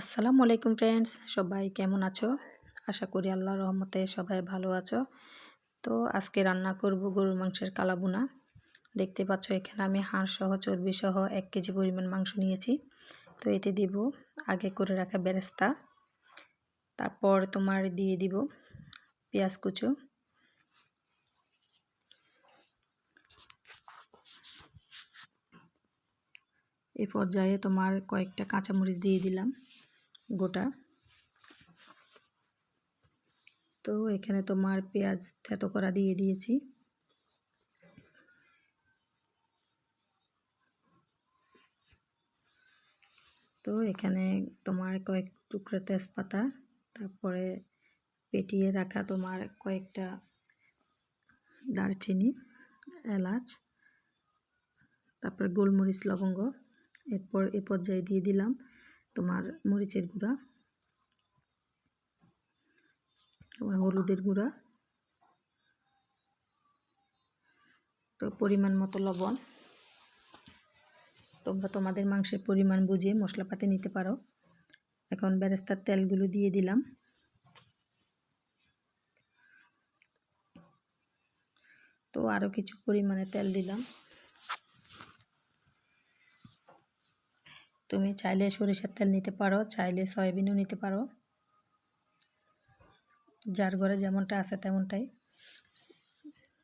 আসসালামু আলাইকুম ফ্রেন্ডস সবাই কেমন আছো? আশা করি আল্লাহর রহমতে সবাই ভালো আছো। তো আজকে রান্না করব গরুর মাংসের কালাবুনা দেখতে পাচ্ছ এখানে আমি হাড় সহ চর্বি সহ এক কেজি পরিমাণ মাংস নিয়েছি। তো এতে দিব আগে করে রাখা বেরেস্তা। তারপর তোমার দিয়ে দিব পেঁয়াজ কুচো। এ পর্যায়ে তোমার কয়েকটা কাঁচামরিচ দিয়ে দিলাম। গোটা। তো এখানে তোমার পেঁয়াজ থেতো করা দিয়ে দিয়েছি। তো এখানে তোমার কয়েক টুকরো তেজপাতা, তারপরে পেটিয়ে রাখা তোমার কয়েকটা দারচিনি, এলাচ, তারপরে গোলমরিচ, লবঙ্গ। এরপর এ পর্যায়ে দিয়ে দিলাম। তোমার মরিচের গুঁড়া, তোমার হলুদের গুঁড়া, তো পরিমাণ মতো লবণ। তোমরা তোমাদের মাংসের পরিমাণ বুঝিয়ে মশলাপাতি নিতে পারো। এখন বেরেস্তার তেলগুলো দিয়ে দিলাম। তো আরও কিছু পরিমাণে তেল দিলাম। তুমি চাইলে সরিষার তেল নিতে পারো, চাইলে সয়াবিনও নিতে পারো। যার ঘরে যেমনটা আছে তেমনটাই।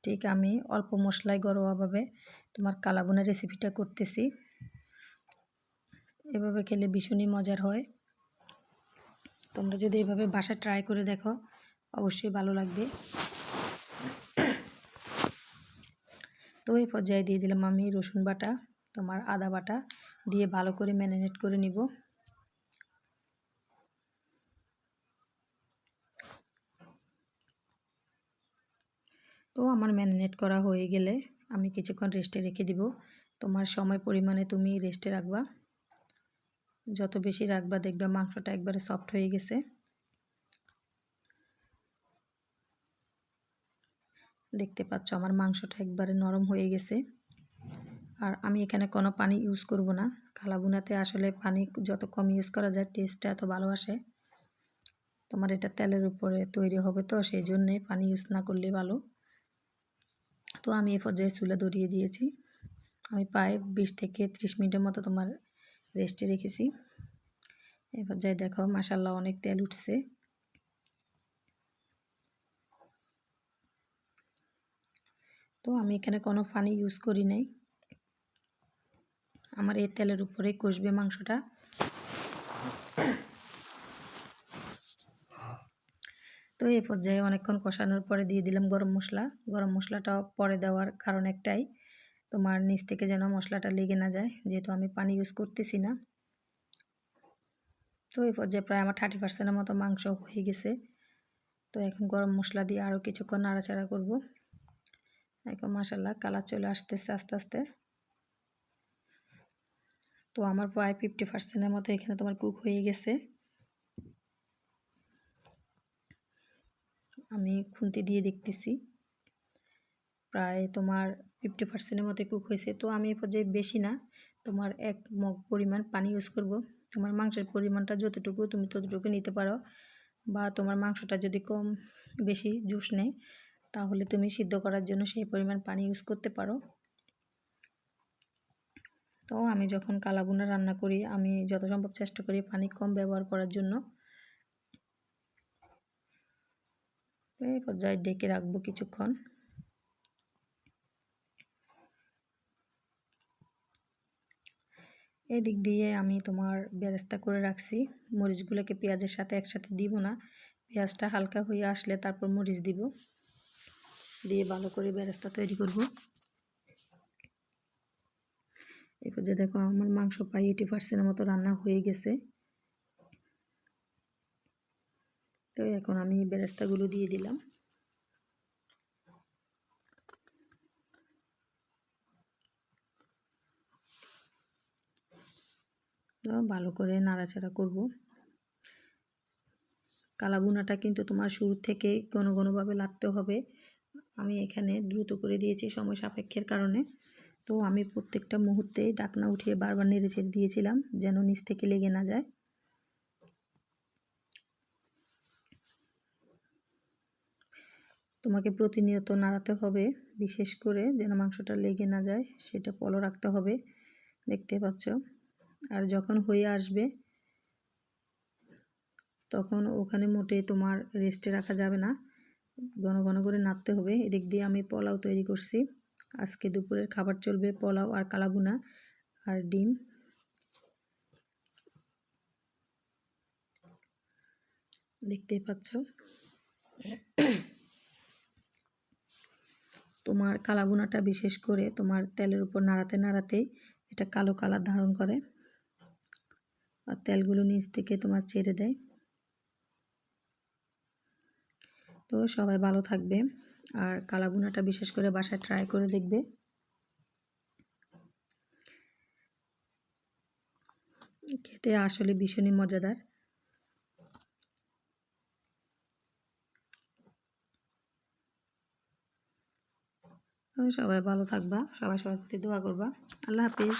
ঠিক আমি অল্প মশলায় ঘরোয়াভাবে তোমার কালাবুনের রেসিপিটা করতেছি। এভাবে খেলে ভীষণই মজার হয়। তোমরা যদি এভাবে বাসায় ট্রাই করে দেখো, অবশ্যই ভালো লাগবে। তো এই পর্যায়ে দিয়ে দিলাম আমি রসুন বাটা। তোমার আদা বাটা দিয়ে ভালো করে ম্যারিনেট করে নিব। তো আমার ম্যারিনেট করা হয়ে গেলে আমি কিছুক্ষণ রেস্টে রেখে দিব। তোমার সময় পরিমাণে তুমি রেস্টে রাখবা। যত বেশি রাখবা দেখবা মাংসটা একবারে সফট হয়ে গেছে। দেখতে পাচ্ছ আমার মাংসটা একবারে নরম হয়ে গেছে। আর আমি এখানে কোনো পানি ইউজ করব না। কালাবুনাতে আসলে পানি যত কম ইউজ করা যায় টেস্টটা এত ভালো আসে। তোমার এটা তেলের উপরে তৈরি হবে তো, সেই জন্যে পানি ইউজ না করলে ভালো। তো আমি এ পর্যায়ে চুলা ধরিয়ে দিয়েছি। আমি প্রায় বিশ থেকে ত্রিশ মিনিটের মতো তোমার রেস্টে রেখেছি। এ পর্যায়ে দেখো মাসাল্লাহ অনেক তেল উঠছে। তো আমি এখানে কোনো পানি ইউজ করি নাই। আমার এই তেলের উপরে কষবে মাংসটা। তো এই পর্যায়ে অনেকক্ষণ কষানোর পরে দিয়ে দিলাম গরম মশলা। গরম মশলাটা পরে দেওয়ার কারণ একটাই, তোমার নিচ থেকে যেন মশলাটা লেগে না যায়, যেহেতু আমি পানি ইউজ করতেছি না। তো এই পর্যায়ে প্রায় আমার থার্টি পার্সেন্টের মতো মাংস হয়ে গেছে। তো এখন গরম মশলা দিয়ে আরও কিছুক্ষণ নাড়াচাড়া করব। এখন মাসাল্লাহ কালার চলে আসতেছে আস্তে আস্তে। তো আমার প্রায় ফিফটি পার্সেন্টের মতো এখানে তোমার কুক হয়ে গেছে। আমি খুন্তি দিয়ে দেখতেছি। প্রায় তোমার ফিফটি পার্সেন্টের মতো কুক হয়েছে। তো আমি এ পর্যায়ে বেশি না, তোমার এক মগ পরিমাণ পানি ইউজ করব। তোমার মাংসের পরিমাণটা যতটুকু তুমি ততটুকু নিতে পারো। বা তোমার মাংসটা যদি কম বেশি জুস নেয়, তাহলে তুমি সিদ্ধ করার জন্য সেই পরিমাণ পানি ইউজ করতে পারো। তো আমি যখন কালাবুনা রান্না করি, আমি যত সম্ভব চেষ্টা করি পানি কম ব্যবহার করার জন্য। এই পর্যায়ে ডেকে রাখব কিছুক্ষণ। এদিক দিয়ে আমি তোমার বেরেস্তা করে রাখছি। মরিচগুলোকে পেঁয়াজের সাথে একসাথে দিব না। পেঁয়াজটা হালকা হয়ে আসলে তারপর মরিচ দিব। দিয়ে ভালো করে বেরেস্তা তৈরি করব। এরপর যে দেখো আমার মাংস প্রায় এইটি পার্সেন্টের মতো রান্না হয়ে গেছে। তো এখন আমি বেরেস্তাগুলো দিয়ে দিলাম। ভালো করে নাড়াচাড়া করব। কালাবুনাটা কিন্তু তোমার শুরু থেকে ঘন ঘনভাবে লাগতে হবে। আমি এখানে দ্রুত করে দিয়েছি সময় সাপেক্ষের কারণে। তো আমি প্রত্যেকটা মুহূর্তে ডাকনা উঠিয়ে বারবার নেড়ে ছেড়ে দিয়েছিলাম, যেন নিচ থেকে লেগে না যায়। তোমাকে প্রতিনিয়ত নাড়াতে হবে, বিশেষ করে যেন মাংসটা লেগে না যায়, সেটা পলো রাখতে হবে, দেখতে পাচ্ছ? আর যখন হয়ে আসবে, তখন ওখানে মোটে তোমার রেস্টে রাখা যাবে না। ঘন ঘন করে নাড়তে হবে, এদিক দিয়ে আমি পোলাও তৈরি করছি। আজকে দুপুরের খাবার চলবে পোলাও আর কালাবুনা আর ডিম। দেখতেই পাচ্ছ। তোমার কালাবুনাটা বিশেষ করে তোমার তেলের উপর নাড়াতে নাড়াতেই এটা কালো কালার ধারণ করে আর তেলগুলো নিচ থেকে তোমার ছেড়ে দেয়। তো সবাই ভালো থাকবে। আর কালাগুনাটা বিশেষ করে বাসায় ট্রাই করে দেখবে। খেতে আসলে ভীষণই মজাদার। সবাই ভালো থাকবা সবাই সবার প্রতি দোয়া করবা। আল্লাহ হাফিজ।